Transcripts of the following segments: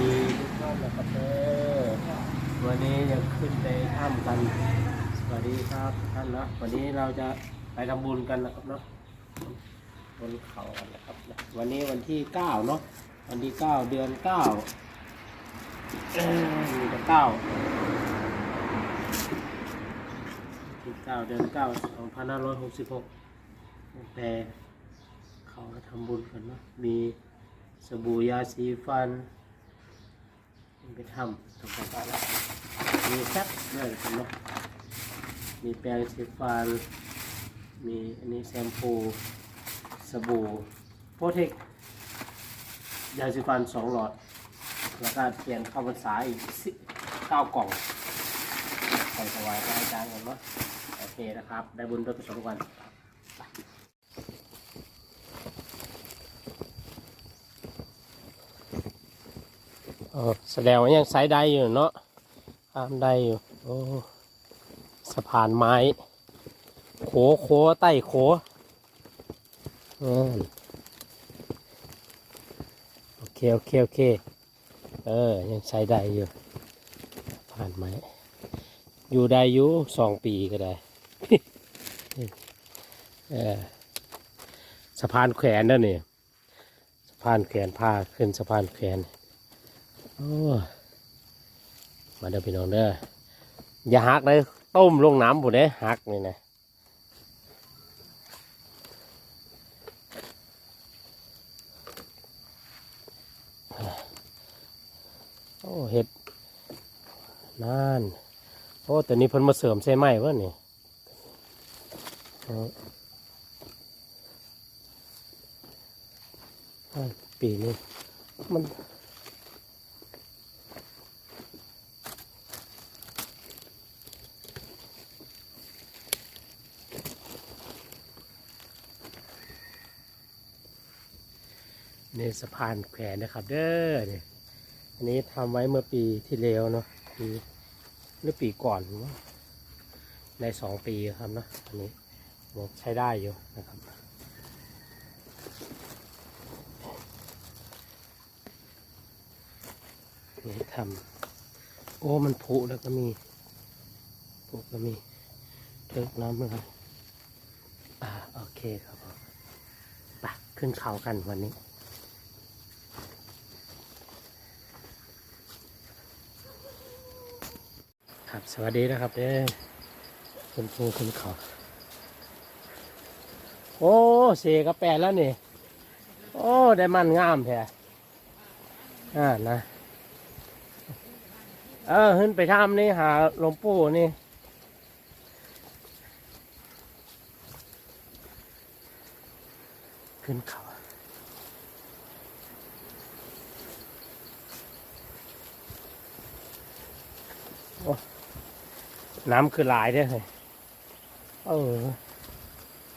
ดีทุกท่านนะครับเออวันนี้ยังขึ้นไปถ้ำกันสวัสดีครับท่านนะวันนี้เราจะไปทำบุญกันนะครับเนาะบนเขากันนะครับนะวันนี้วันที่เก้าเนาะวันที่เก้าเดือนเก้าเอ้ยเดือนเก้าที่เก้าเดือนเก้าสองพันห้าร้อยหกสิบหกแต่เขาทำบุญกันเนาะมีสบู่ยาสีฟัน ไปทำทำความสะอาดมีแคปด้วยนะครับเนาะมีแปรงสีฟัน มีอันนี้แชมพู สบู่โปรเทคยาสีฟันสองหลอด แล้วก็เปลี่ยนข้าวพรรษาอีกสิเก้ากล่องใส่ถวายพระอาจารย์กันเนาะโอเคนะครับ ได้บุญด้วยประสงค์กัน ออแสดงว่ายังไซด์ได้อยู่เนาะข้ามได้อยู่ โอ้สะพานไม้ โขโขใต้โขอโอเค โอเค โอเค เออ ยังใช้ได้อยู่สะพานไม้อยู่ได้อยู่สองปีก็ได้ เออสะพานแขวนนั่นนี่ สะพานแขวนพาขึ้นสะพานแขวน มาเด้อพี่น้องเด้ออย่าหักเลยต้มลงน้ำผมเด้หักนี่นะโอ้เห็ดนั่นโอ้แต่นี้เพิ่นมาเสริมใช่ไหมวะนี่อาเอาปีนี้มัน นี่สะพานแขวนนะครับ เด้อเนี่ยอันนี้ทำไว้เมื่อปีที่แล้วเนาะปีหรือปีก่อนวะในสองปีครับเนาะอันนี้บอกใช้ได้อยู่นะครับนี่ทำโอ้มันผุแล้วก็มีผุก็มีเทิกน้ำเหมืออ่าโอเคครับผมไปขึ้นเขากันวันนี้ ครับ สวัสดีนะครับเด้คุณครูคุณเขาโอ้เสกระแปดแล้วนี่ โอ้ได้มันงามแท้อ่านะเออขึ้นไปทำนี่หาหลวงปู่นี่ขึ้นเขาโอ้ น้ำคือลายเด้เลยเออ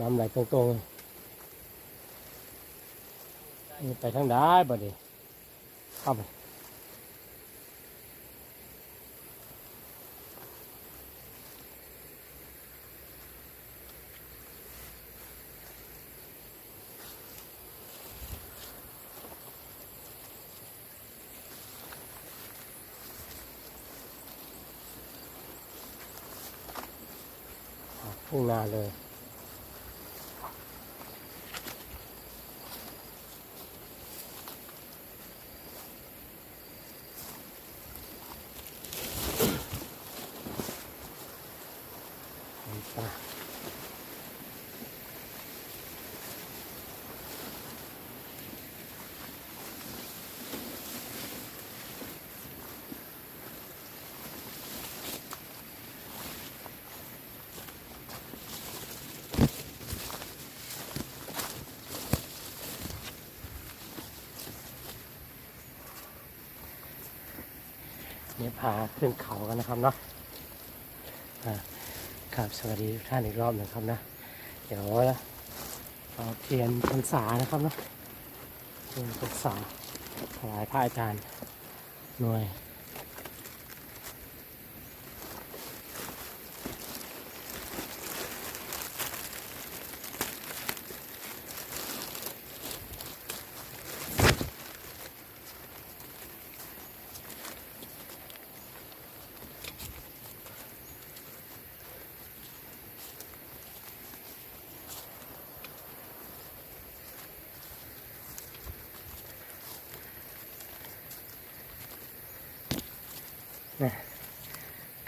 น้ำไหลตรงๆนี่ไปทางได้บ่ดิเข้าไป ทุ่งนาเลย ป่าเนี่ยพาขึ้นเขากันนะครับเนาะครับสวัสดีทุกท่านอีกรอบหนึ่งครับนะ เดี๋ยวเอาเทียนพรรษานะครับเนาะเทียนพรรษาถวายพระอาจารย์หน่วย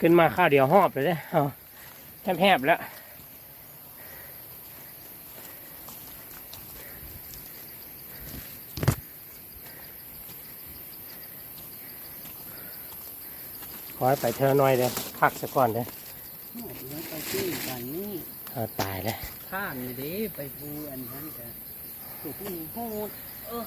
ขึ้นมาข้าวเดียวหอบเลยเด้เอาแหบๆแล้วขอให้ไปเธอหน่อยเด้อพักสักก่อนเด้อโอ้ยแล้วไปที่กันนี่เอาตายเลยข้างนี่เด้ไปดูอันนั้นกันถูกนี่โหดเออ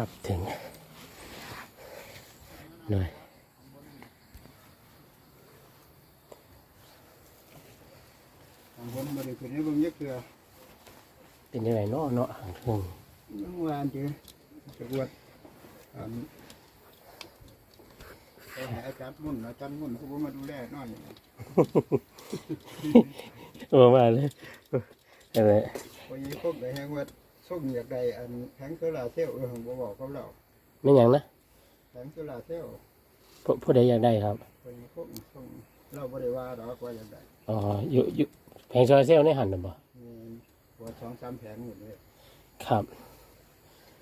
ครับถึงหน่อยทางคนบริขึ้นให้เบิ่งยักเถื่อเป็นยังไงเนาะเนาะหางทุ่งเมื่อวานเจอจะบวชอ่าไปหาอาจารย์มุ่นอาจารย์มุ่นเขาบอกมาดูแลน้อยโอ้มาเลยอะไรพอยีพวกได้แห้งว่า ส่งอยากได้อันแผงโซลาร์เซลล์เออผมบ่บอกเขาเล่าไม่หยังนะแผงโซลาร์เซลล์ผู้ผู้ใดอยากได้ครับพอยีพวกส่งเราบ่ได้ว่าดอกว่าอยากได้อ๋ออยู่อยู่แผงโซลาร์เซลล์ในหันนะบ่มีบวชสองสามแผงอยู่เลยครับ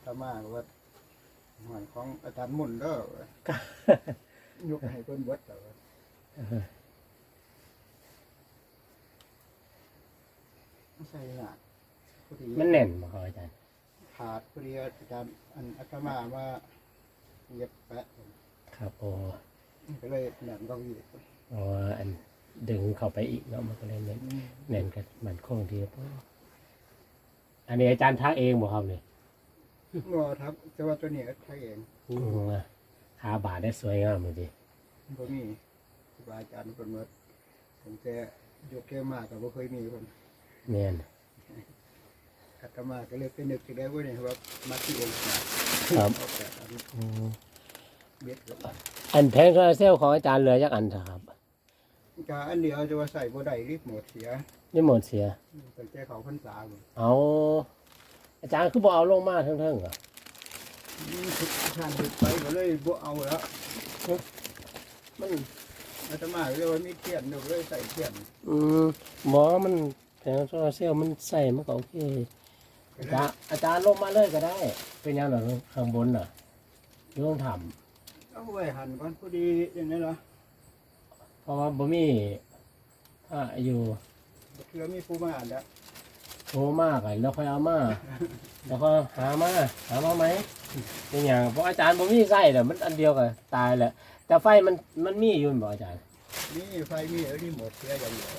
ถ้ามาก็ว่าหอยของอาจารย์มุ่นเด้อ ยกให้เพิ่นบวชแต่ว่าใส่หนักพอ ดีมันแน่นบ่ครับอาจารย์ขาดพอดีอาจารย์อันอาตมาว่าเย็บแปะผมครับโอ้ก็เลยหนังก็อยู่อ๋ออันดึงเข้าไปอีกเนาะมันก็เลยแน่นแน่นกันมันคงดีครับอันนี้อาจารย์ทักเองบ่ครับเนี่ยงอทับแต่ว่าตัวนี้ก็ใช้เองอืมขาบาดได้สวยงามเลยดิบ่มีครูบาอาจารย์คนเมื่อผมแกยกแกมากกับบ่เคยมีคนแม่น อาตมาก็เลยไปนึกถึงได้ว่าเนี่ยว่ามาที่องค์พระครับออกแบบอันอืมเบ็ดกับอันแผงโซลาร์เซลล์ของอาจารย์เหลือจักอันเถอะครับกาอันเดียวจะว่าใส่บ่ได้รีบหมดเสียนี่หมดเสีย ตั้งแต่เขาพรรษาบ่เอา อาจารย์คือบ่เอาลงมาเทั้งๆเหรอนี่ทุกท่านถึกไปก็เลยบ่เอาแล้วมันอาตมาก็เลยว่ามีเทียนเดี๋ยวเลยใส่เทียน อืมหมอมันแผงโซลาร์เซลล์มันใส่มันก็โอเค อาจารย์อาจารย์ลงมาเลยก็ได้ เป็นยังไงข้างบนน่ะอยุ่ต้องทเอาไว้หั่นก่อนพอดีอย่างนี้เหรอำเพราะว่าบ่มีอ่าอยู่เคือมีผู้มาอ่านแล้วโทรมากแล้วค่อยเอามาแล้วก็หามาหามาไหมเป็นอย่างเพราะอาจารย์บ่มีไส้แหละมันอันเดียวกันตายแหละแต่ไฟมันมันมีอยู่บ่อาจารย์มีไฟมีเออนี่หมดเสียอย่างเดียว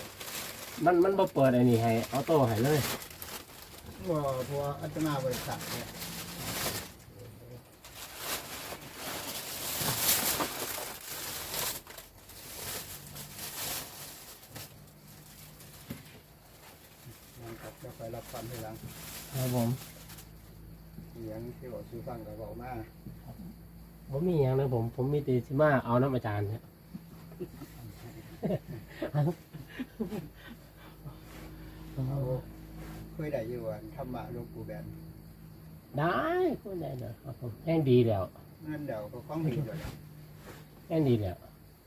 มันมันบ่เปิดไอ้นี่ให้ออโต้ให้เลย ว่าเพราะว่าอาตมาบริษัทเนี่ยมันกับจะไปรับฟังทีหลังครับผมเสียงที่บอกซื้อฟังกับบอกมาผมมีอย่างนะผม ผมมีแตีสิมาเอาน้ำอาจารย์เนี่ยเอา เคยได้อยู่วันธรรมะหลวงปู่แบนได้ก็ได้เนอะครับผมแห้งดีแล้วนั่นเดี๋ยวก็คล้องดีเลยแห้งดีแล้ว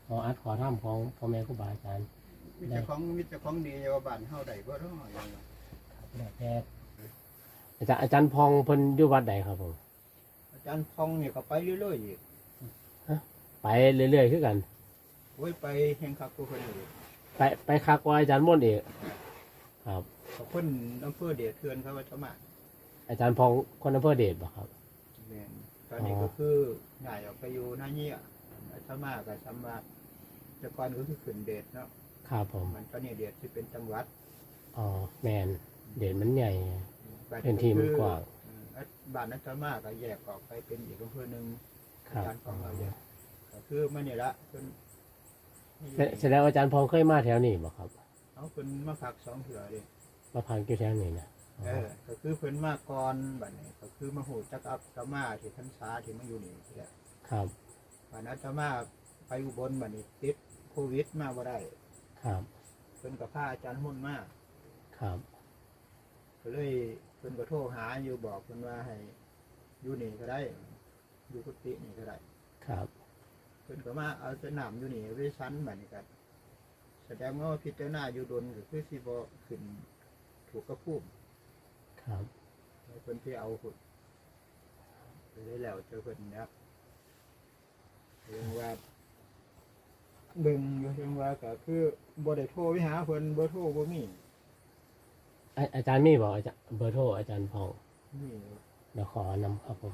ขออัดขอทำของพ่อแม่ครูบาอาจารย์มิจะคล้องมิจะคล้องดีอย่าว่าบ้านเฮาได้บ่ร้ออย่างนั้นแบบแพทย์อาจารย์อาจารย์พองเพิ่นอยู่วัดใดครับผมอาจารย์คล้องเนี่ยก็ไปเรื่อยๆอีกไปเรื่อยๆคือกันโอ้ยไปแห่งคักกูเพิ่นเลยไปไปคักกว่าอาจารย์ม่วนเอกครับ ขอบคุณอำเภอเดชเทือนเขาว่าธรรมะอาจารย์พองคนอำเภอเดชบ่ครับ แม่นตอนนี้ก็คือง่ายออกไปอยู่หน้าเหี้ยธรรมะกับธรรมะแต่ก่อนก็คือขึ้นเดชเนาะครับผม มันตอนนี้เดชที่เป็นจังหวัดอ๋อ แมน เดชมันใหญ่ บัดพื้นที่มันกว้าง อืมอะบ้านนักธรรมะก็แยกออกไปเป็นอีกอำเภอหนึ่งครัอาบจารย์ของเราแยกก็คือมันนี่ละเพิ่นแสแสดงว่าอาจารย์พองเคยมาแถวนี้บ่ครับ เอาเพิ่นมาพักสองเถื่อเดิ มาพักอยู่แถวนี้นะอ๋เอออก็คือเพิ่นมาก่อนบัดนี้ก็คือมาหูจักอับธรรมะที่พรรษาที่มาอยู่นี่แหละครับวันอาตมาไปอุบลบัดนี้ติดโควิดมาบ่ได้ครับเพิ่นก็พาอาจารย์หุ่นมาครับก็เลยเพิ่นก็โทรหาอยู่บอกเพิ่นว่าให้อยู่นี่ก็ได้ อยู่กุฏินี่ก็ได้ ครับเพิ่นก็มาเอาสนามอยู่นี่ไว้ชั้นบัดนี้ก็แสดงว่าพิจารณาอยู่ดนก็คือสิบ่ขึ้น ถูกกระพูมครับให้เพิ่นที่เอาหุ่นไปได้แล้วเจอเพิ่นนะครับเรื่องว่าเบิ่งอยู่เรื่องว่าก็คือบ่ได้โทรไปหาเพิ่นบ่โทรบ่มีอาอาจารย์มีบอกอาจารย์เบอร์โทรอาจารย์พองนี่เดี๋ยวขอนำครับผม